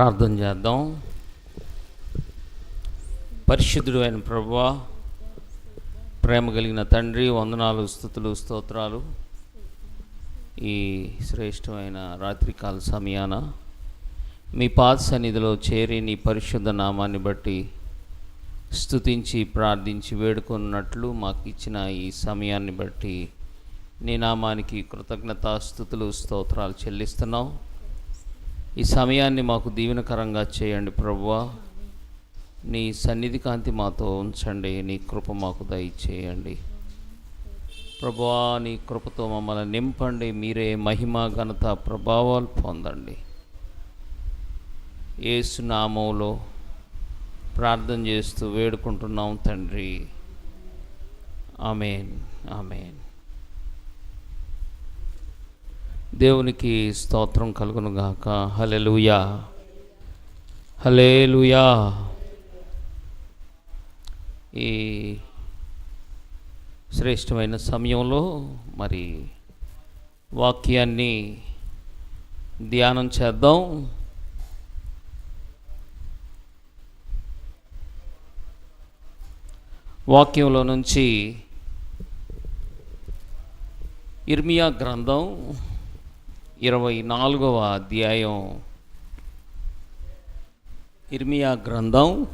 ప్రార్థన చేద్దాం. పరిశుద్ధుడు అయిన ప్రభువా ప్రేమ కలిగిన తండ్రి వందనాలు స్థుతులు స్తోత్రాలు. ఈ శ్రేష్టమైన రాత్రికాల సమయాన మీ పాద సన్నిధిలో చేరి నీ పరిశుద్ధ నామాన్ని బట్టి స్థుతించి ప్రార్థించి వేడుకున్నట్లు మాకు ఇచ్చిన ఈ సమయాన్ని బట్టి నీ నామానికి కృతజ్ఞత స్థుతులు స్తోత్రాలు చెల్లిస్తున్నాం. ఈ సమయాన్ని మాకు దీవెనకరంగా చేయండి ప్రభువా. నీ సన్నిధి కాంతి మాతో ఉంచండి నీ కృప మాకు దయచేయండి. ప్రభువా నీ కృపతో మమ్మల్ని నింపండి మీరే మహిమ ఘనత ప్రభావాలు పొందండి. ఏసు నామంలో ప్రార్థన చేస్తూ వేడుకుంటున్నాం తండ్రి. Amen amen. దేవునికి స్తోత్రం కలుగును గాక హలెలుయా హలేలుయా ఈ శ్రేష్టమైన సమయంలో మరి వాక్యాన్ని ధ్యానం చేద్దాం. వాక్యంలో నుంచి ఇర్మియా గ్రంథం ఇరవై నాలుగవ అధ్యాయం. ఇర్మియా గ్రంథం.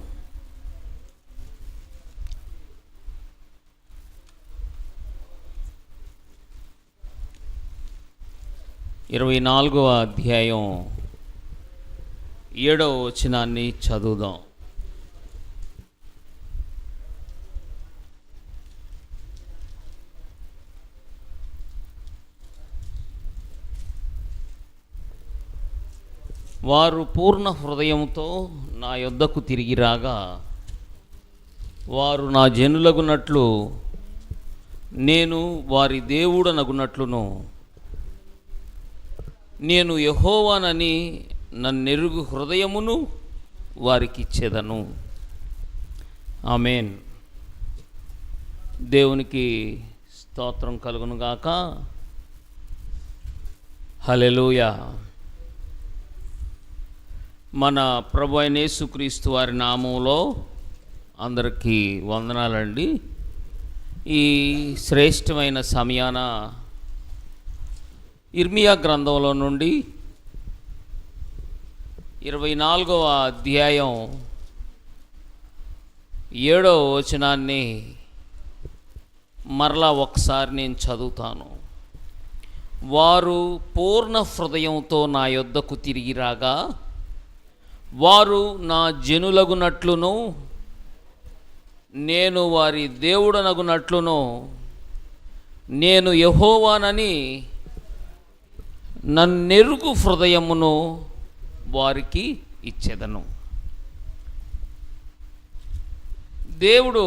ఇరవై నాలుగవ అధ్యాయం. ఏడవ వచనాన్ని చదువుదాం. వారు పూర్ణ హృదయంతో నా యొద్దకు తిరిగి రాగా వారు నా జనులగునట్లు నేను వారి దేవుడనగునట్లును. నేను యహోవానని నన్నెరుగు హృదయమును వారికి ఇచ్చేదను ఆమెన్. దేవునికి స్తోత్రం కలుగునుగాక. హలెలుయా మన ప్రభు అయిన యేసుక్రీస్తు వారి నామంలో అందరికీ వందనాలండి. ఈ శ్రేష్టమైన సమయాన ఇర్మియా గ్రంథంలో నుండి ఇరవై నాలుగవ అధ్యాయం ఏడవ వచనాన్ని మరలా ఒకసారి నేను చదువుతాను. వారు పూర్ణ హృదయంతో నా యొద్దకు తిరిగి రాగా వారు నా జనులగునట్లును నేను వారి దేవుడనగునట్లును నేను యహోవానని నన్నెరుగు హృదయమును వారికి ఇచ్చేదను. దేవుడు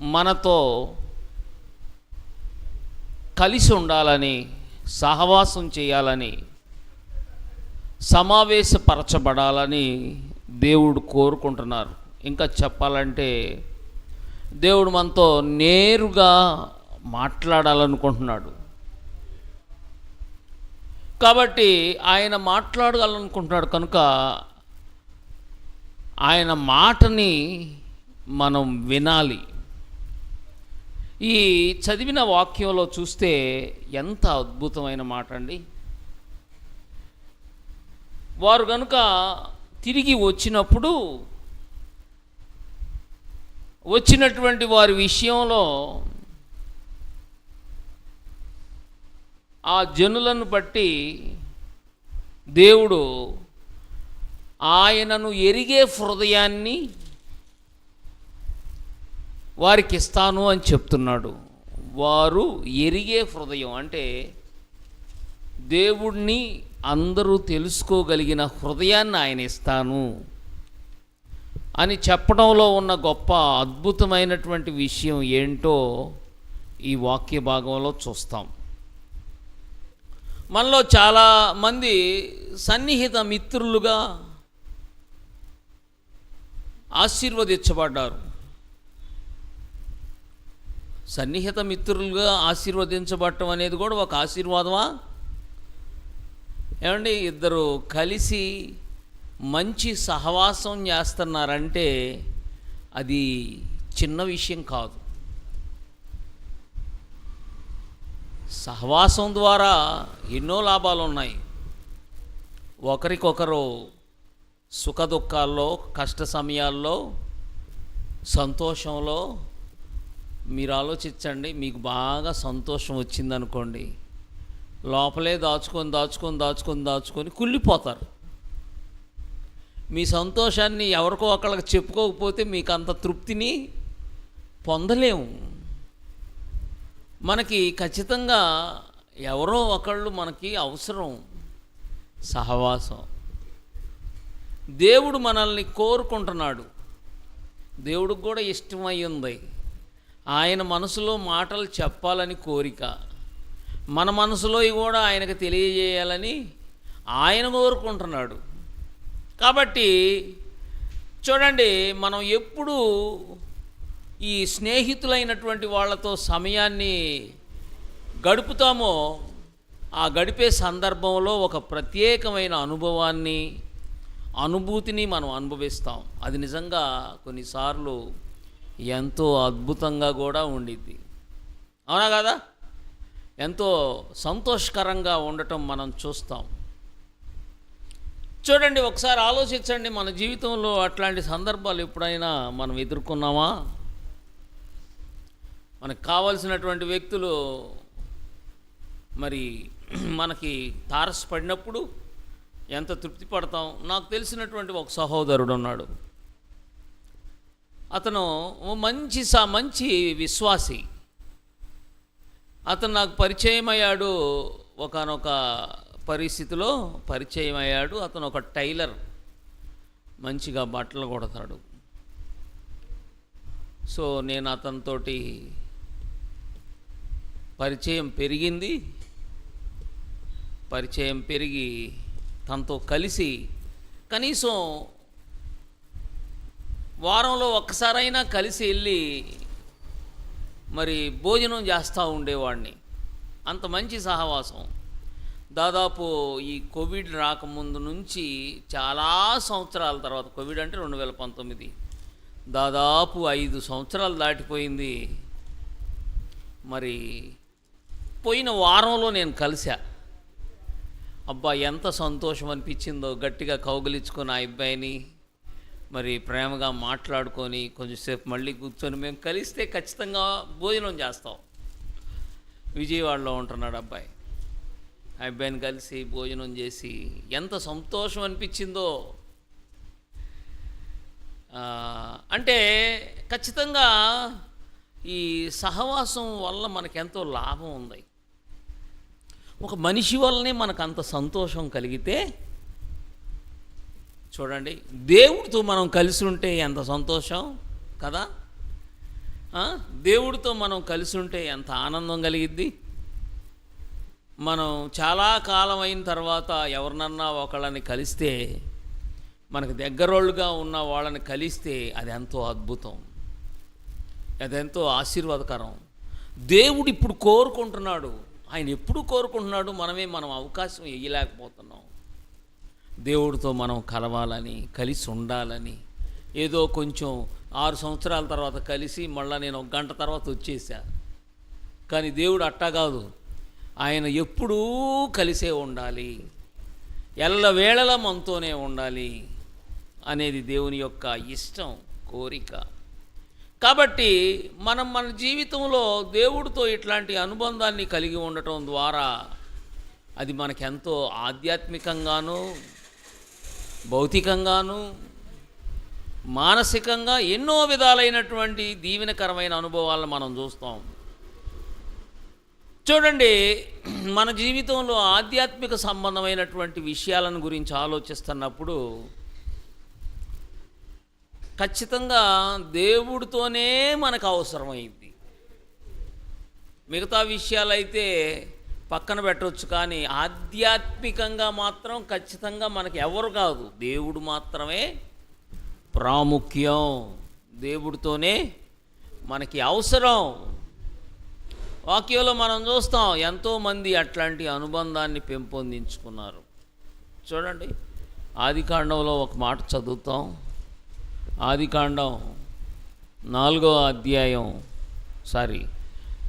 మనతో కలిసి ఉండాలని సహవాసం చేయాలని సమావేశపరచబడాలని దేవుడు కోరుకుంటున్నారు. ఇంకా చెప్పాలంటే దేవుడు మనతో నేరుగా మాట్లాడాలనుకుంటున్నాడు. కాబట్టి ఆయన మాట్లాడాలనుకుంటున్నాడు కనుక ఆయన మాటని మనం వినాలి. ఈ చదివిన వాక్యంలో చూస్తే ఎంత అద్భుతమైన మాట అండి వారు కనుక తిరిగి వచ్చినప్పుడు వచ్చినటువంటి వారి విషయంలో ఆ జనులను బట్టి దేవుడు ఆయనను ఎరిగే హృదయాన్ని వారికి ఇస్తాను అని చెప్తున్నాడు. వారు ఎరిగే హృదయం అంటే దేవుణ్ణి అందరూ తెలుసుకోగలిగిన హృదయాన్ని ఆయన ఇస్తాను అని చెప్పడంలో ఉన్న గొప్ప అద్భుతమైనటువంటి విషయం ఏంటో ఈ వాక్య భాగంలో చూస్తాం. మనలో చాలా మంది సన్నిహిత మిత్రులుగా ఆశీర్వదించబడ్డారు. సన్నిహిత మిత్రులుగా ఆశీర్వదించబడటం అనేది కూడా ఒక ఆశీర్వాదమా? ఏమండి ఇద్దరు కలిసి మంచి సహవాసం చేస్తున్నారంటే అది చిన్న విషయం కాదు. సహవాసం ద్వారా ఎన్నో లాభాలు ఉన్నాయి ఒకరికొకరు సుఖదుఖాల్లో కష్ట సమయాల్లో సంతోషంలో. మీరు ఆలోచించండి మీకు బాగా సంతోషం వచ్చిందనుకోండి. లోపలే దాచుకొని దాచుకొని దాచుకొని దాచుకొని కుళ్ళిపోతారు. మీ సంతోషాన్ని ఎవరికో ఒకళ్ళకి చెప్పుకోకపోతే మీకు అంత తృప్తిని పొందలేము. మనకి ఖచ్చితంగా ఎవరో ఒకళ్ళు మనకి అవసరం సహవాసం. దేవుడు మనల్ని కోరుకుంటున్నాడు. దేవుడికి కూడా ఇష్టమై ఉంది. ఆయన మనసులో మాటలు చెప్పాలని కోరిక. మన మనసులో కూడా ఆయనకు తెలియజేయాలని ఆయన కోరుకుంటున్నాడు. కాబట్టి చూడండి మనం ఎప్పుడూ ఈ స్నేహితులైనటువంటి వాళ్ళతో సమయాన్ని గడుపుతామో ఆ గడిపే సందర్భంలో ఒక ప్రత్యేకమైన అనుభవాన్ని అనుభూతిని మనం అనుభవిస్తాం. అది నిజంగా కొన్నిసార్లు ఎంతో అద్భుతంగా కూడా ఉండిద్ది. అవునా కదా? ఎంతో సంతోషకరంగా ఉండటం మనం చూస్తాం. చూడండి ఒకసారి ఆలోచించండి మన జీవితంలో అట్లాంటి సందర్భాలు ఎప్పుడైనా మనం ఎదుర్కొన్నామా? మనకు కావలసినటువంటి వ్యక్తులు మరి మనకి తారసపడినప్పుడు ఎంత తృప్తి పడతాం? నాకు తెలిసినటువంటి ఒక సహోదరుడు ఉన్నాడు. అతను మంచి సా మంచి విశ్వాసి. అతను నాకు పరిచయం అయ్యాడు ఒకనొక పరిస్థితిలో పరిచయం అయ్యాడు అతను ఒక టైలర్. మంచిగా బట్టలు కొడతాడు. సో నేను అతనితోటి పరిచయం పెరిగింది. పరిచయం పెరిగి తనతో కలిసి కనీసం వారంలో ఒక్కసారైనా కలిసి వెళ్ళి మరి భోజనం చేస్తూ ఉండేవాడిని. అంత మంచి సహవాసం. దాదాపు ఈ కోవిడ్ రాకముందు నుంచి చాలా సంవత్సరాల తర్వాత కోవిడ్ అంటే రెండు వేల పంతొమ్మిది దాదాపు ఐదు సంవత్సరాలు దాటిపోయింది. మరి పోయిన వారంలో నేను కలిసా అబ్బా ఎంత సంతోషం అనిపించిందో గట్టిగా కౌగిలించుకొని ఆ అబ్బాయిని. మరి ప్రేమగా మాట్లాడుకొని కొంచెంసేపు మళ్ళీ కూర్చొని మేము కలిస్తే ఖచ్చితంగా భోజనం చేస్తాం. విజయవాడలో ఉంటున్నాడు అబ్బాయి. అబ్బాయిని కలిసి భోజనం చేసి ఎంత సంతోషం అనిపించిందో. అంటే ఖచ్చితంగా ఈ సహవాసం వల్ల మనకెంతో లాభం ఉంది. ఒక మనిషి వల్లనే మనకు అంత సంతోషం కలిగితే చూడండి. దేవుడితో మనం కలిసి ఉంటే ఎంత సంతోషం కదా? దేవుడితో మనం కలిసి ఉంటే ఎంత ఆనందం కలిగిద్ది? మనం చాలా కాలం అయిన తర్వాత ఎవరినన్నా ఒకళ్ళని కలిస్తే మనకు దగ్గరోళ్ళుగా ఉన్న వాళ్ళని కలిస్తే అది ఎంతో అద్భుతం. అదెంతో ఆశీర్వాదకరం. దేవుడు ఇప్పుడు కోరుకుంటున్నాడు. ఆయన ఎప్పుడు కోరుకుంటున్నాడు? మనమే మనం అవకాశం ఇయ్యలేకపోతున్నాం. దేవుడితో మనం కలవాలని కలిసి ఉండాలని ఏదో కొంచెం ఆరు సంవత్సరాల తర్వాత కలిసి మళ్ళీ నేను ఒక గంట తర్వాత వచ్చేసా. కానీ దేవుడు అట్టా కాదు. ఆయన ఎప్పుడూ కలిసే ఉండాలి. ఎల్లవేళలా మనతోనే ఉండాలి అనేది దేవుని యొక్క ఇష్టం కోరిక. కాబట్టి మనం మన జీవితంలో దేవుడితో ఇట్లాంటి అనుబంధాన్ని కలిగి ఉండటం ద్వారా అది మనకెంతో ఆధ్యాత్మికంగాను భౌతికంగాను మానసికంగా ఎన్నో విధాలైనటువంటి దీవెనకరమైన అనుభవాలను మనం చూస్తాం చూడండి మన జీవితంలో ఆధ్యాత్మిక సంబంధమైనటువంటి విషయాలను గురించి ఆలోచిస్తున్నప్పుడు ఖచ్చితంగా దేవుడితోనే మనకు అవసరమైంది. మిగతా విషయాలైతే పక్కన పెట్టవచ్చు కానీ ఆధ్యాత్మికంగా మాత్రం ఖచ్చితంగా మనకి ఎవరు కాదు. దేవుడు మాత్రమే ప్రాముఖ్యం. దేవుడితోనే మనకి అవసరం. వాక్యంలో మనం చూస్తాం ఎంతోమంది అట్లాంటి అనుబంధాన్ని పెంపొందించుకున్నారు. చూడండి ఆదికాండంలో ఒక మాట చదువుతాం. ఆదికాండం నాలుగవ అధ్యాయం సారీ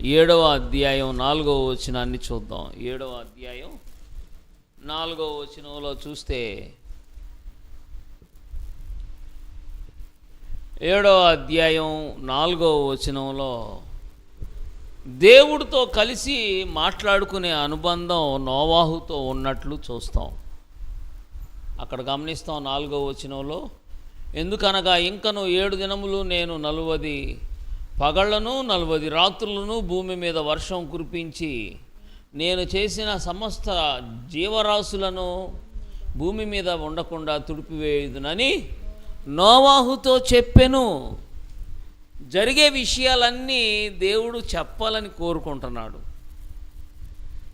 ఏడవ అధ్యాయం నాలుగవ వచనాన్ని చూద్దాం. ఏడవ అధ్యాయం నాలుగవ వచనంలో చూస్తే ఏడవ అధ్యాయం నాలుగవ వచనంలో దేవుడితో కలిసి మాట్లాడుకునే అనుబంధం నోవాహుతో ఉన్నట్లు చూస్తాం. అక్కడ గమనిస్తాం నాలుగవ వచనంలో ఎందుకనగా ఇంకను ఏడు దినములు నేను నలువది పగళ్ళను నలభై రాత్రులను భూమి మీద వర్షం కురిపించి నేను చేసిన సమస్త జీవరాశులను భూమి మీద ఉండకుండా తుడిపివేయుదునని నోవాహుతో చెప్పెను. జరిగే విషయాలన్నీ దేవుడు చెప్పాలని కోరుకుంటున్నాడు.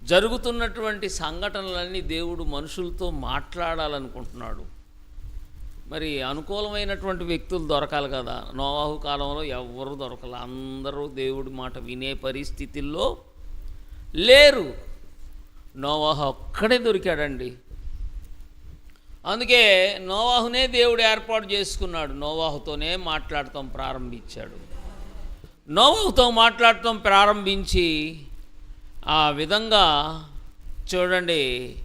జరుగుతున్నటువంటి సంఘటనలన్నీ దేవుడు మనుషులతో మాట్లాడాలనుకుంటున్నాడు. మరి అనుకూలమైనటువంటి వ్యక్తులు దొరకాలి కదా. నోవాహు కాలంలో ఎవరు దొరకలే. అందరూ దేవుడి మాట వినే పరిస్థితుల్లో లేరు. నోవాహు ఒక్కడే దొరికాడండి. అందుకే నోవాహునే దేవుడు ఏర్పాటు చేసుకున్నాడు. నోవాహుతోనే మాట్లాడటం ప్రారంభించాడు. నోవాహుతో మాట్లాడటం ప్రారంభించి ఆ విధంగా చూడండి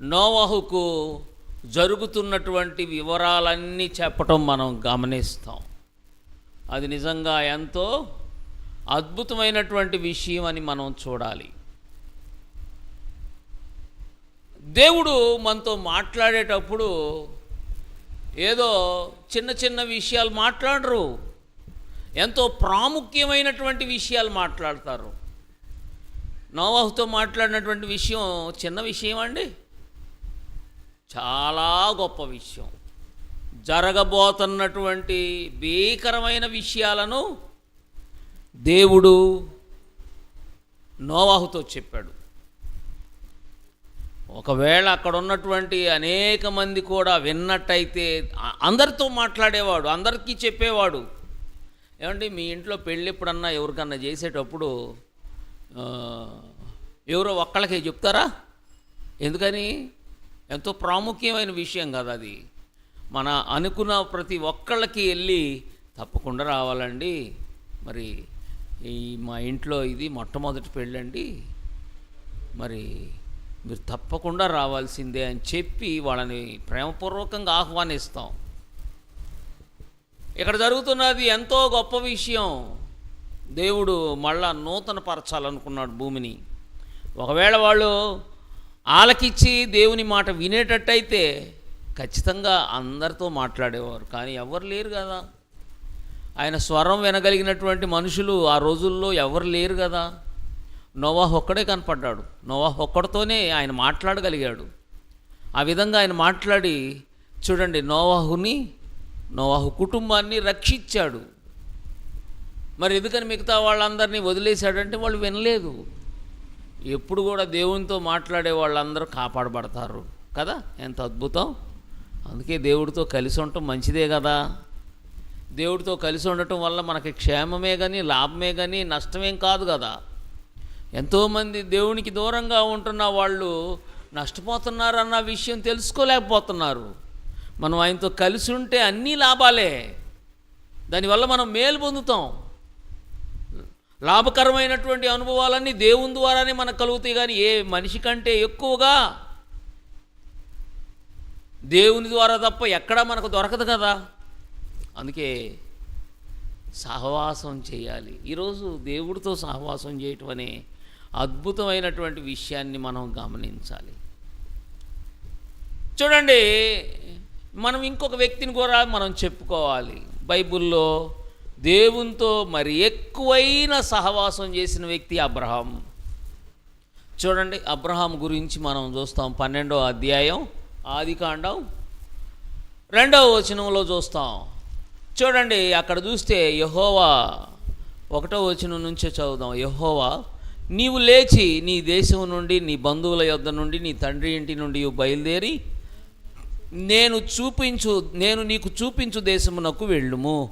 నోవాహుకు జరుగుతున్నటువంటి వివరాలన్నీ చెప్పటం మనం గమనిస్తాం. అది నిజంగా ఎంతో అద్భుతమైనటువంటి విషయం అని మనం చూడాలి. దేవుడు మనతో మాట్లాడేటప్పుడు ఏదో చిన్న చిన్న విషయాలు మాట్లాడరు. ఎంతో ప్రాముఖ్యమైనటువంటి విషయాలు మాట్లాడతారు. నోవాహుతో మాట్లాడినటువంటి విషయం చిన్న విషయం అండి చాలా గొప్ప విషయం. జరగబోతున్నటువంటి భీకరమైన విషయాలను దేవుడు నోవాహుతో చెప్పాడు. ఒకవేళ అక్కడ ఉన్నటువంటి అనేక మంది కూడా విన్నట్టయితే అందరితో మాట్లాడేవాడు అందరికీ చెప్పేవాడు. ఏమంటే మీ ఇంట్లో పెళ్ళి ఎప్పుడన్నా ఎవరికన్నా చేసేటప్పుడు ఎవరో ఒక్కళ్ళకే చెప్తారా? ఎందుకని? ఎంతో ప్రాముఖ్యమైన విషయం కదా అది. మన అనుకున్న ప్రతి ఒక్కళ్ళకి వెళ్ళి తప్పకుండా రావాలండి. మరి ఈ మా ఇంట్లో ఇది మొట్టమొదటి పెళ్ళండి. మరి మీరు తప్పకుండా రావాల్సిందే అని చెప్పి వాళ్ళని ప్రేమపూర్వకంగా ఆహ్వానిస్తాం. ఇక్కడ జరుగుతున్నది ఎంతో గొప్ప విషయం. దేవుడు మళ్ళా నూతన పరచాలనుకున్నాడు భూమిని. ఒకవేళ వాళ్ళు ఆలకిచ్చి దేవుని మాట వినేటట్టయితే ఖచ్చితంగా అందరితో మాట్లాడేవారు. కానీ ఎవరు లేరు కదా. ఆయన స్వరం వినగలిగినటువంటి మనుషులు ఆ రోజుల్లో ఎవరు లేరు కదా. నోవాహ్ ఒక్కడే కనపడ్డాడు. నోవాహ్ ఒక్కడితోనే ఆయన మాట్లాడగలిగాడు. ఆ విధంగా ఆయన మాట్లాడి చూడండి నోవాహుని నోవాహు కుటుంబాన్ని రక్షించాడు. మరి ఎందుకని మిగతా వాళ్ళందరినీ వదిలేశాడంటే వాళ్ళు వినలేదు. ఎప్పుడు కూడా దేవునితో మాట్లాడే వాళ్ళందరూ కాపాడబడతారు కదా? ఎంత అద్భుతం. అందుకే దేవుడితో కలిసి ఉండటం మంచిదే కదా. దేవుడితో కలిసి ఉండటం వల్ల మనకి క్షేమమే కానీ లాభమే కానీ నష్టమేం కాదు కదా. ఎంతోమంది దేవునికి దూరంగా ఉంటున్న వాళ్ళు నష్టపోతున్నారు అన్న విషయం తెలుసుకోలేకపోతున్నారు. మనం ఆయనతో కలిసి ఉంటే అన్నీ లాభాలే. దానివల్ల మనం మేలు పొందుతాం. లాభకరమైనటువంటి అనుభవాలన్నీ దేవుని ద్వారానే మనకు కలుగుతాయి కానీ ఏ మనిషి కంటే ఎక్కువగా దేవుని ద్వారా తప్ప ఎక్కడా మనకు దొరకదు కదా. అందుకే సహవాసం చేయాలి. ఈరోజు దేవుడితో సహవాసం చేయటం అనే అద్భుతమైనటువంటి విషయాన్ని మనం గమనించాలి. చూడండి మనం ఇంకొక వ్యక్తిని కూడా మనం చెప్పుకోవాలి. బైబిల్లో దేవునితో మరి ఎక్కువైన సహవాసం చేసిన వ్యక్తి అబ్రహాం. చూడండి అబ్రహాం గురించి మనం చూస్తాం. పన్నెండో అధ్యాయం ఆదికాండం రెండవ వచనంలో చూస్తాం. చూడండి అక్కడ చూస్తే యహోవా ఒకటో వచనం నుంచే చదువుదాం. యహోవా నీవు లేచి నీ దేశం నుండి నీ బంధువుల యొద్ద నుండి నీ తండ్రి ఇంటి నుండి బయలుదేరి నేను చూపించు నేను నీకు చూపించు దేశమునకు వెళ్ళుము.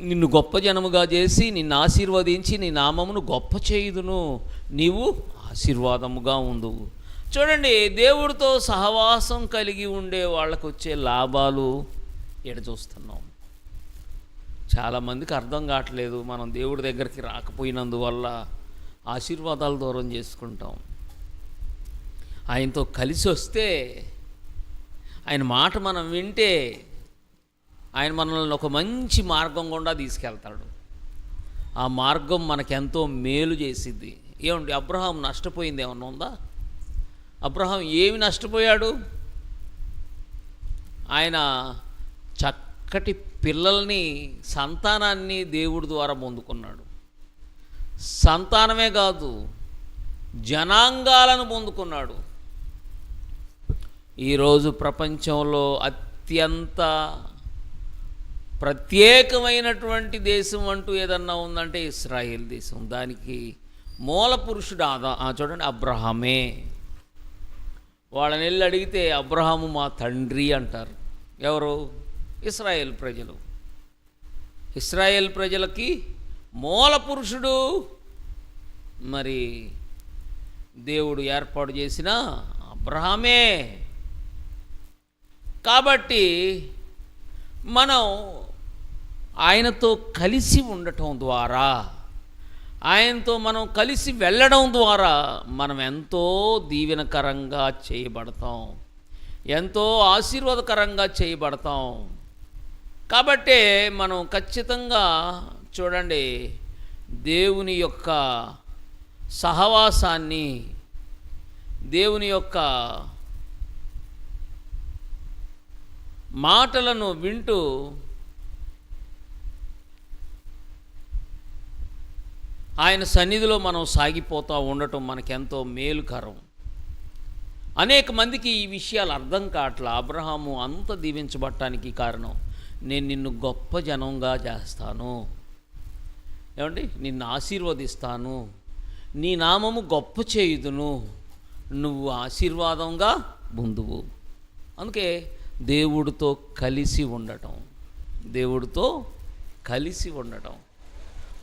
నిన్ను గొప్ప జనముగా చేసి నిన్ను ఆశీర్వదించి నీ నామమును గొప్ప చేయుదును. నీవు ఆశీర్వాదముగా ఉండు. చూడండి దేవుడితో సహవాసం కలిగి ఉండే వాళ్ళకు వచ్చే లాభాలు ఎడ చూస్తున్నాం? చాలామందికి అర్థం కావట్లేదు. మనం దేవుడి దగ్గరికి రాకపోయినందువల్ల ఆశీర్వాదాలు దూరం చేసుకుంటాం. ఆయనతో కలిసి వస్తే ఆయన మాట మనం వింటే ఆయన మనల్ని ఒక మంచి మార్గం గుండా తీసుకెళ్తాడు. ఆ మార్గం మనకెంతో మేలు చేసిద్ది. ఏమండి అబ్రహాం నష్టపోయింది ఏమన్నా ఉందా? అబ్రహాం ఏమి నష్టపోయాడు? ఆయన చక్కటి పిల్లల్ని సంతానాన్ని దేవుడి ద్వారా పొందుకున్నాడు. సంతానమే కాదు జనాంగాలను పొందుకున్నాడు. ఈరోజు ప్రపంచంలో అత్యంత ప్రత్యేకమైనటువంటి దేశం అంటూ ఏదన్నా ఉందంటే ఇస్రాయేల్ దేశం. దానికి మూల పురుషుడు ఆదా ఆ చూడండి అబ్రహమే. వాళ్ళని వెళ్ళి అడిగితే అబ్రహాము మా తండ్రి అంటారు. ఎవరు? ఇస్రాయేల్ ప్రజలు. ఇస్రాయేల్ ప్రజలకి మూల పురుషుడు. మరి దేవుడు ఏర్పాటు చేసిన అబ్రహామే. కాబట్టి మనం ఆయనతో కలిసి ఉండటం ద్వారా ఆయనతో మనం కలిసి వెళ్ళడం ద్వారా మనం ఎంతో దీవెనకరంగా చేయబడతాం ఎంతో ఆశీర్వాదకరంగా చేయబడతాం. కాబట్టే మనం ఖచ్చితంగా చూడండి దేవుని యొక్క సహవాసాన్ని దేవుని యొక్క మాటలను వింటూ ఆయన సన్నిధిలో మనం సాగిపోతూ ఉండటం మనకెంతో మేలుకరం. అనేక మందికి ఈ విషయాలు అర్థం కావట్లా. అబ్రహాము అంత దీవించబట్టానికి కారణం నేను నిన్ను గొప్ప జనంగా చేస్తాను. ఏమండి? నిన్ను ఆశీర్వదిస్తాను. నీ నామము గొప్ప చేయుదును. నువ్వు ఆశీర్వాదంగా ముందువు అందుకే దేవుడితో కలిసి ఉండటం. దేవుడితో కలిసి ఉండటం.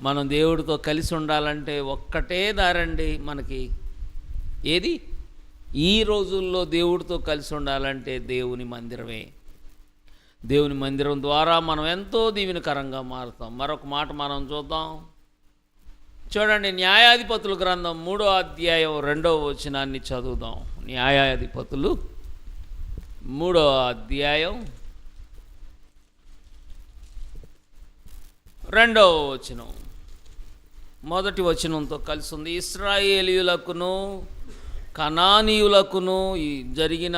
మనం దేవుడితో కలిసి ఉండాలంటే ఒక్కటే దారండి మనకి ఏది? ఈ రోజుల్లో దేవుడితో కలిసి ఉండాలంటే దేవుని మందిరమే. దేవుని మందిరం ద్వారా మనం ఎంతో దీవెనకరంగా మారుతాం. మరొక మాట మనం చూద్దాం. చూడండి న్యాయాధిపతుల గ్రంథం మూడో అధ్యాయం రెండవ వచనాన్ని చదువుదాం. న్యాయాధిపతులు మూడో అధ్యాయం రెండవ వచనం. మొదటి వచనంతో కలిసి ఉంది ఇస్రాయేలీయులకును కనానీయులకును ఈ జరిగిన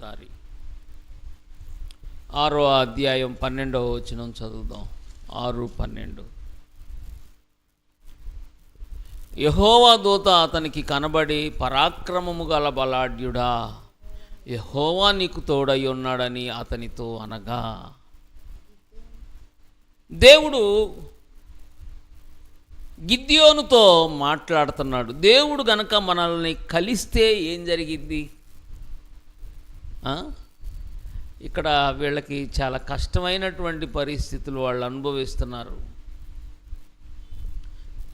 సారీ ఆరో అధ్యాయం పన్నెండవ వచనం చదువుదాం. ఆరు పన్నెండు. యహోవా దూత అతనికి కనబడి పరాక్రమము గల బలాఢ్యుడా యహోవా నీకు తోడై ఉన్నాడని అతనితో అనగా దేవుడు గిద్యోనుతో మాట్లాడుతున్నాడు. దేవుడు గనక మనల్ని కలిస్తే ఏం జరిగిద్ది ఇక్కడ వీళ్ళకి చాలా కష్టమైనటువంటి పరిస్థితులు వాళ్ళు అనుభవిస్తున్నారు.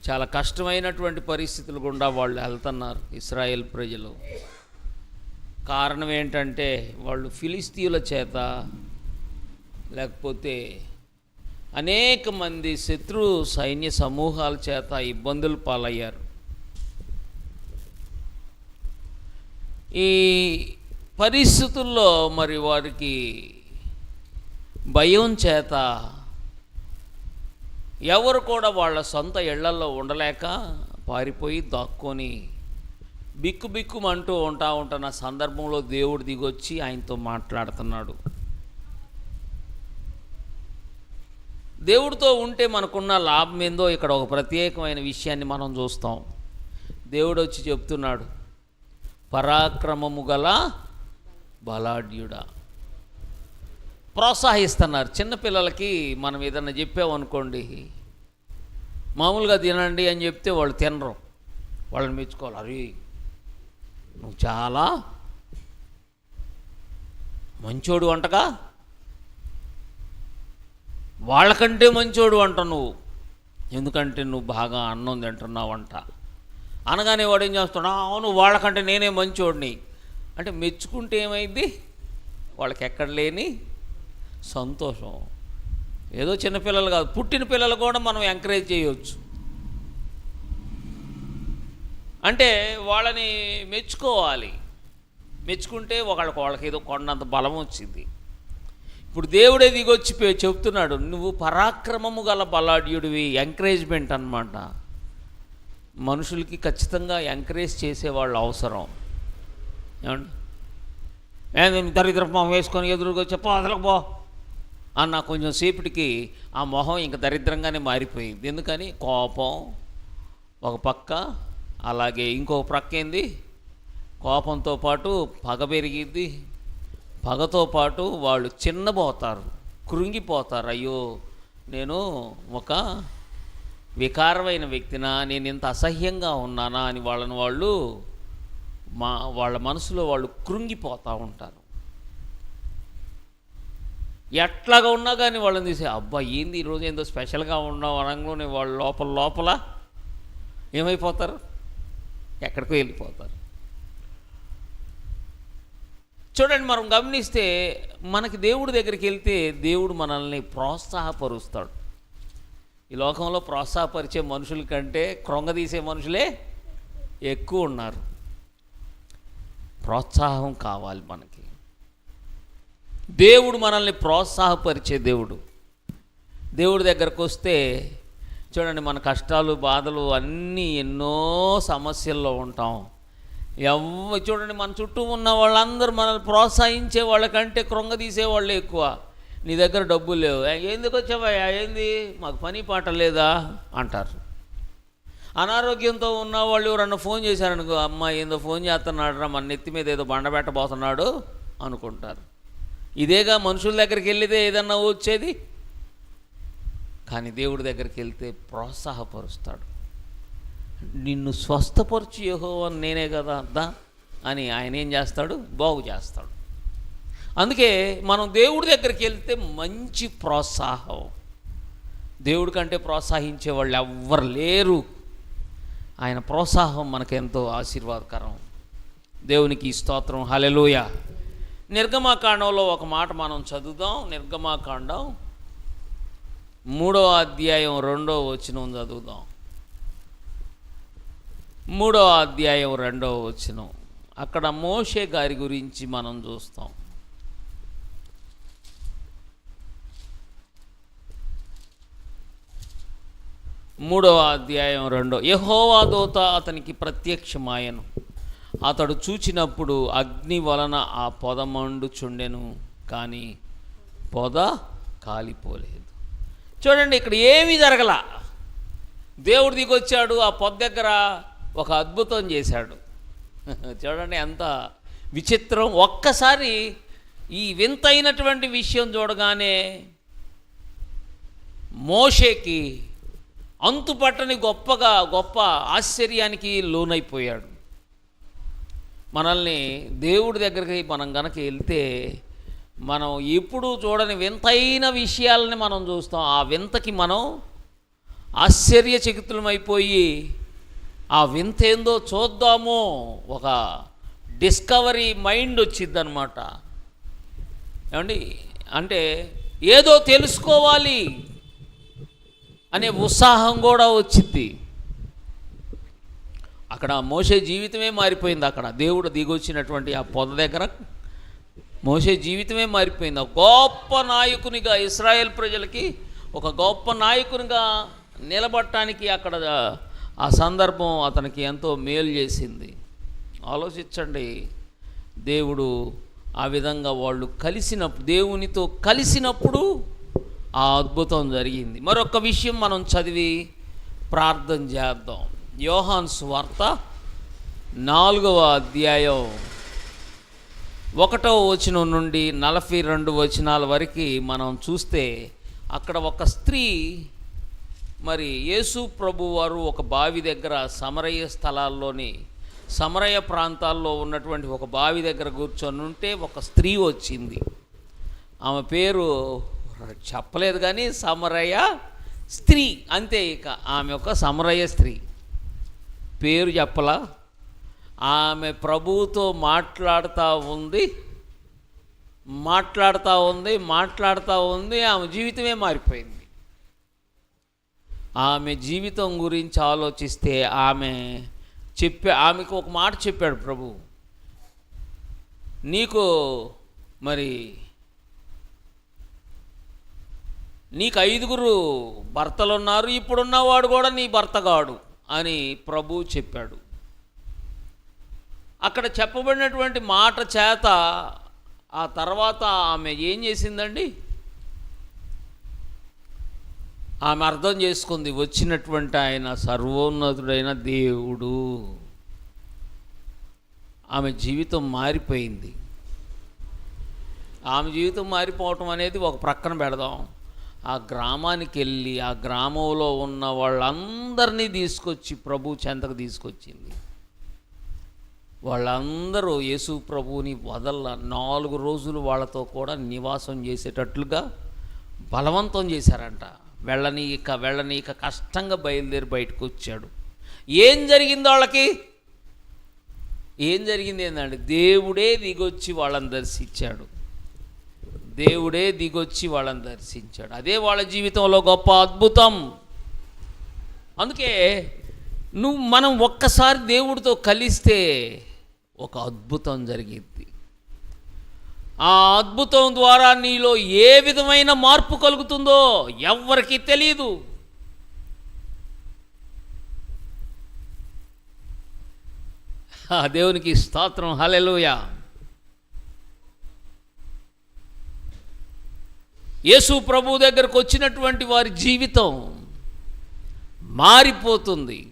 చాలా కష్టమైనటువంటి పరిస్థితులు గుండా వాళ్ళు వెళ్తున్నారు ఇస్రాయేల్ ప్రజలు. కారణం ఏంటంటే వాళ్ళు ఫిలిస్తీయుల చేత లేకపోతే అనేక మంది శత్రు సైన్య సమూహాల చేత ఇబ్బందులు పాలయ్యారు. ఈ పరిస్థితుల్లో మరి వారికి భయం చేత ఎవరు కూడా వాళ్ళ సొంత ఇళ్ళలో ఉండలేక పారిపోయి దాక్కొని బిక్కు బిక్కుమంటూ ఉంటా ఉంటున్న సందర్భంలో దేవుడు దిగొచ్చి ఆయనతో మాట్లాడుతున్నాడు. దేవుడితో ఉంటే మనకున్న లాభం ఏందో ఇక్కడ ఒక ప్రత్యేకమైన విషయాన్ని మనం చూస్తాం. దేవుడు వచ్చి చెప్తున్నాడు పరాక్రమము గల బలాఢ్యుడా. ప్రోత్సహిస్తున్నారు. చిన్నపిల్లలకి మనం ఏదన్నా చెప్పామనుకోండి మామూలుగా తినండి అని చెప్తే వాళ్ళు తినరు. వాళ్ళని మెచ్చుకోవాలి. అరే నువ్వు చాలా మంచోడు వంటగా వాళ్ళకంటే మంచోడు అంట నువ్వు. ఎందుకంటే నువ్వు బాగా అన్నం తింటున్నావు అంట అనగానే వాడు ఏం చేస్తాడు? అవును వాళ్ళకంటే నేనే మంచోడిని. అంటే మెచ్చుకుంటే ఏమైంది? వాళ్ళకి ఎక్కడ లేని సంతోషం. ఏదో చిన్నపిల్లలు కాదు పుట్టిన పిల్లలు కూడా మనం ఎంకరేజ్ చేయవచ్చు అంటే వాళ్ళని మెచ్చుకోవాలి. మెచ్చుకుంటే ఒకళ్ళకి వాళ్ళకి ఏదో కొండంత బలం వచ్చింది. ఇప్పుడు దేవుడే దిగొచ్చి చెప్తున్నాడు నువ్వు పరాక్రమము గల బలాఢ్యుడివి ఎంకరేజ్మెంట్ అన్నమాట. మనుషులకి ఖచ్చితంగా ఎంకరేజ్ చేసేవాళ్ళు అవసరం. ఏమండి? నేను దరిద్ర మొహం వేసుకొని ఎదురుగా చెప్పు అదలకు పో. అన్న కొంచెం సేపటికి ఆ మొహం ఇంకా దరిద్రంగానే మారిపోయింది. ఎందుకని? కోపం. ఒక పక్క అలాగే ఇంకో ప్రక్క ఏంది? కోపంతో పాటు పగ పెరిగింది పగతో పాటు వాళ్ళు చిన్నబోతారు కృంగిపోతారు. అయ్యో నేను ఒక వికారమైన వ్యక్తినా నేను ఇంత అసహ్యంగా ఉన్నానా అని వాళ్ళని వాళ్ళు మా వాళ్ళ మనసులో వాళ్ళు కృంగిపోతూ ఉంటారు. ఎట్లాగా ఉన్నా కానీ వాళ్ళని తీసే అబ్బా ఏంది ఈరోజు ఏందో స్పెషల్గా ఉన్నావు అనగానే వాళ్ళు లోపల లోపల. ఏమైపోతారు? ఎక్కడికో వెళ్ళిపోతారు. చూడండి మనం గమనిస్తే మనకి దేవుడి దగ్గరికి వెళ్తే దేవుడు మనల్ని ప్రోత్సాహపరుస్తాడు. ఈ లోకంలో ప్రోత్సాహపరిచే మనుషుల కంటే క్రొంగదీసే మనుషులే ఎక్కువ ఉన్నారు. ప్రోత్సాహం కావాలి మనకి. దేవుడు మనల్ని ప్రోత్సాహపరిచే దేవుడు. దేవుడి దగ్గరకు వస్తే చూడండి మన కష్టాలు బాధలు అన్నీ ఎన్నో సమస్యల్లో ఉంటాం. ఎవ చూడండి మన చుట్టూ ఉన్న వాళ్ళందరూ మనల్ని ప్రోత్సహించే వాళ్ళకంటే కృంగ తీసేవాళ్ళే ఎక్కువ. నీ దగ్గర డబ్బులు లేవు. ఎందుకు వచ్చావయ్యా? ఏంది? మాకు పని పాట లేదా? అంటారు. అనారోగ్యంతో ఉన్న వాళ్ళు ఎవరన్నా ఫోన్ చేశారనుకో అమ్మ ఏందో ఫోన్ చేస్తున్నాడు రా మన నెత్తి మీద ఏదో బండ పెట్టబోతున్నాడు అనుకుంటారు. ఇదేగా మనుషుల దగ్గరికి వెళ్ళితే ఏదన్నా వచ్చేది? కానీ దేవుడి దగ్గరికి వెళ్తే ప్రోత్సాహపరుస్తాడు. నిన్ను స్వస్థపరచు అని నేనే కదా అద్దా అని ఆయన ఏం చేస్తాడు? బాగు చేస్తాడు. అందుకే మనం దేవుడి దగ్గరికి వెళ్తే మంచి ప్రోత్సాహం. దేవుడి కంటే ప్రోత్సహించే వాళ్ళు ఎవ్వరు లేరు. ఆయన ప్రోత్సాహం మనకెంతో ఆశీర్వాదకరం. దేవునికి స్తోత్రం. హలెలూయ నిర్గమాకాండంలో ఒక మాట మనం చదువుదాం. నిర్గమాకాండం మూడో అధ్యాయం రెండో వచనం చదువుదాం. మూడో అధ్యాయం రెండవ వచనం. అక్కడ మోషే గారి గురించి మనం చూస్తాం. మూడవ అధ్యాయం రెండో. యహోవా దూత అతనికి ప్రత్యక్షమాయను. అతడు చూచినప్పుడు అగ్ని వలన ఆ పొద మండుచుండెను కానీ పొద కాలిపోలేదు. చూడండి ఇక్కడ ఏమీ జరగల. దేవుడు దిగొచ్చాడు ఆ పొద దగ్గర ఒక అద్భుతం చేశాడు. చూడండి ఎంత విచిత్రం. ఒక్కసారి ఈ వింతైనటువంటి విషయం చూడగానే మోషేకి అంతుపట్టని గొప్పగా గొప్ప ఆశ్చర్యానికి లోనైపోయాడు. మనల్ని దేవుడి దగ్గరికి మనం గనక వెళ్తే మనం ఎప్పుడూ చూడని వింతైన విషయాలని మనం చూస్తాం. ఆ వింతకి మనం ఆశ్చర్యచకితులమైపోయి ఆ వింత ఏందో చూద్దాము. ఒక డిస్కవరీ మైండ్ వచ్చిందనమాట ఏమండి? అంటే ఏదో తెలుసుకోవాలి అనే ఉత్సాహం కూడా వచ్చింది. అక్కడ మోసే జీవితమే మారిపోయింది అక్కడ. దేవుడు దిగొచ్చినటువంటి ఆ పొద దగ్గర మోసే జీవితమే మారిపోయింది. గొప్ప నాయకునిగా ఇస్రాయేల్ ప్రజలకి ఒక గొప్ప నాయకునిగా నిలబడటానికి అక్కడ ఆ సందర్భం అతనికి ఎంతో మేలు చేసింది. ఆలోచించండి దేవుడు ఆ విధంగా వాళ్ళు కలిసినప్పుడు దేవునితో కలిసినప్పుడు ఆ అద్భుతం జరిగింది. మరొక విషయం మనం చదివి ప్రార్థన చేద్దాం. యోహాన్స్ వార్త నాలుగవ అధ్యాయం ఒకటవ వచనం నుండి నలభై రెండు వచనాల వరకు మనం చూస్తే అక్కడ ఒక స్త్రీ మరి యేసు ప్రభు వారు ఒక బావి దగ్గర సమరయ స్థలాల్లోని సమరయ ప్రాంతాల్లో ఉన్నటువంటి ఒక బావి దగ్గర కూర్చొని ఉంటే ఒక స్త్రీ వచ్చింది. ఆమె పేరు చెప్పలేదు కానీ సమరయ స్త్రీ అంతే ఇక. ఆమె ఒక సమరయ స్త్రీ. పేరు చెప్పలా? ఆమె ప్రభువుతో మాట్లాడుతూ ఉంది మాట్లాడుతూ ఉంది మాట్లాడుతూ ఉంది ఆమె జీవితమే మారిపోయింది. ఆమె జీవితం గురించి ఆలోచిస్తే ఆమె చెప్పే ఆమెకు ఒక మాట చెప్పాడు ప్రభు. నీకు మరి నీకు ఐదుగురు భర్తలు ఉన్నారు ఇప్పుడున్నవాడు కూడా నీ భర్త కాడు అని ప్రభు చెప్పాడు. అక్కడ చెప్పబడినటువంటి మాట చేత ఆ తర్వాత ఆమె ఏం చేసిందండి? ఆమె అర్థం చేసుకుంది వచ్చినటువంటి ఆయన సర్వోన్నతుడైన దేవుడు. ఆమె జీవితం మారిపోయింది. ఆమె జీవితం మారిపోవటం అనేది ఒక ప్రక్కన పెడదాం. ఆ గ్రామానికి వెళ్ళి ఆ గ్రామంలో ఉన్న వాళ్ళందరినీ తీసుకొచ్చి ప్రభు చెంతకు తీసుకొచ్చింది. వాళ్ళందరూ యేసు ప్రభువుని వదల నాలుగు రోజులు వాళ్ళతో కూడా నివాసం చేసేటట్లుగా బలవంతం చేశారంట. వెళ్ళనీక వెళ్ళనీక కష్టంగా బయలుదేరి బయటకు వచ్చాడు. ఏం జరిగింది వాళ్ళకి? ఏం జరిగింది ఏంటంటే దేవుడే దిగొచ్చి వాళ్ళని దర్శించాడు. దేవుడే దిగొచ్చి వాళ్ళని దర్శించాడు. అదే వాళ్ళ జీవితంలో గొప్ప అద్భుతం. అందుకే నువ్వు మనం ఒక్కసారి దేవుడితో కలిస్తే ఒక అద్భుతం జరిగింది ఆ అద్భుతం ద్వారా నీలో ఏ విధమైన మార్పు కలుగుతుందో ఎవ్వరికీ తెలియదు ఆ దేవునికి స్తోత్రం. హలెలుయ యేసు ప్రభు దగ్గరకు వచ్చినటువంటి వారి జీవితం మారిపోతుంది.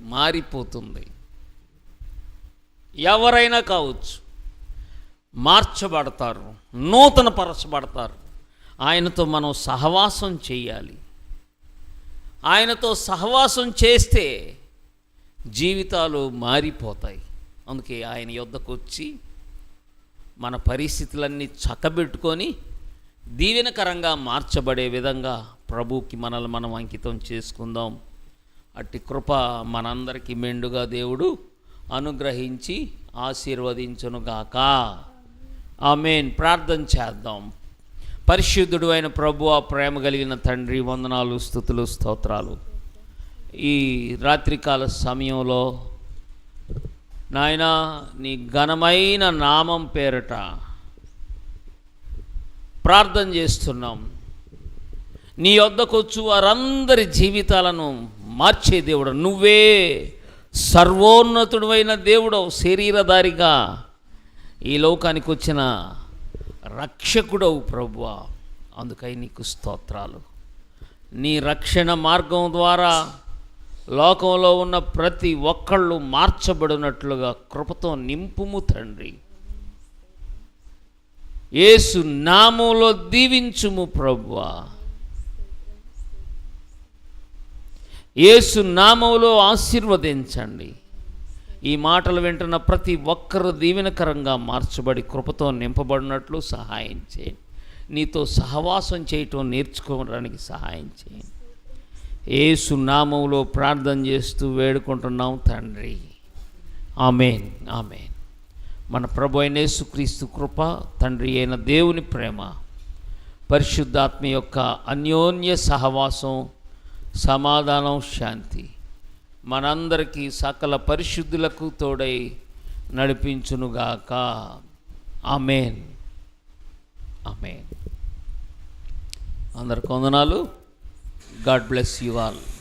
మారిపోతుంది. ఎవరైనా కావచ్చు. మార్చబడతారు నూతన పరచబడతారు ఆయనతో మనం సహవాసం చేయాలి. ఆయనతో సహవాసం చేస్తే జీవితాలు మారిపోతాయి. అందుకే ఆయన యొద్దకు వచ్చి మన పరిస్థితులన్నీ చక్కబెట్టుకొని దీవెనకరంగా మార్చబడే విధంగా ప్రభుకి మనల్ని మనం అంకితం చేసుకుందాం. అట్టి కృప మనందరికీ మెండుగా దేవుడు అనుగ్రహించి ఆశీర్వదించునుగాక. ఆమెన్. ప్రార్థన చేద్దాం. పరిశుద్ధుడు అయిన ప్రభు ఆ ప్రేమ కలిగిన తండ్రి వందనాలు స్థుతులు స్తోత్రాలు. ఈ రాత్రికాల సమయంలో నాయన నీ ఘనమైన నామం పేరట ప్రార్థన చేస్తున్నాం. నీ వద్దకొచ్చు వారందరి జీవితాలను మార్చే దేవుడు. నువ్వే సర్వోన్నతుడైన దేవుడు శరీరధారిగా. ఈ లోకానికి వచ్చిన రక్షకుడవు ప్రభువా. అందుకై నీకు స్తోత్రాలు. నీ రక్షణ మార్గం ద్వారా లోకంలో ఉన్న ప్రతి ఒక్కళ్ళు మార్చబడినట్లుగా కృపతో నింపుము తండ్రి. ఏసు నామంలో దీవించుము ప్రభువా. ఏసు నామంలో ఆశీర్వదించండి. ఈ మాటలు వింటున్న ప్రతి ఒక్కరు దీవెనకరంగా మార్చబడి కృపతో నింపబడినట్లు సహాయం చేయండి. నీతో సహవాసం చేయటం నేర్చుకోవడానికి సహాయం చేయండి. ఏసు నామంలో ప్రార్థన చేస్తూ వేడుకుంటున్నాం తండ్రి. Amen amen. మన ప్రభు అయిన యేసుక్రీస్తు కృప తండ్రి అయిన దేవుని ప్రేమ పరిశుద్ధాత్మ యొక్క అన్యోన్య సహవాసం సమాధానం శాంతి. మనందరికీ సకల పరిశుద్ధులకు తోడై నడిపించునుగాక. ఆమెన్. ఆమెన్. అందరికి వందనాలు. God bless you all.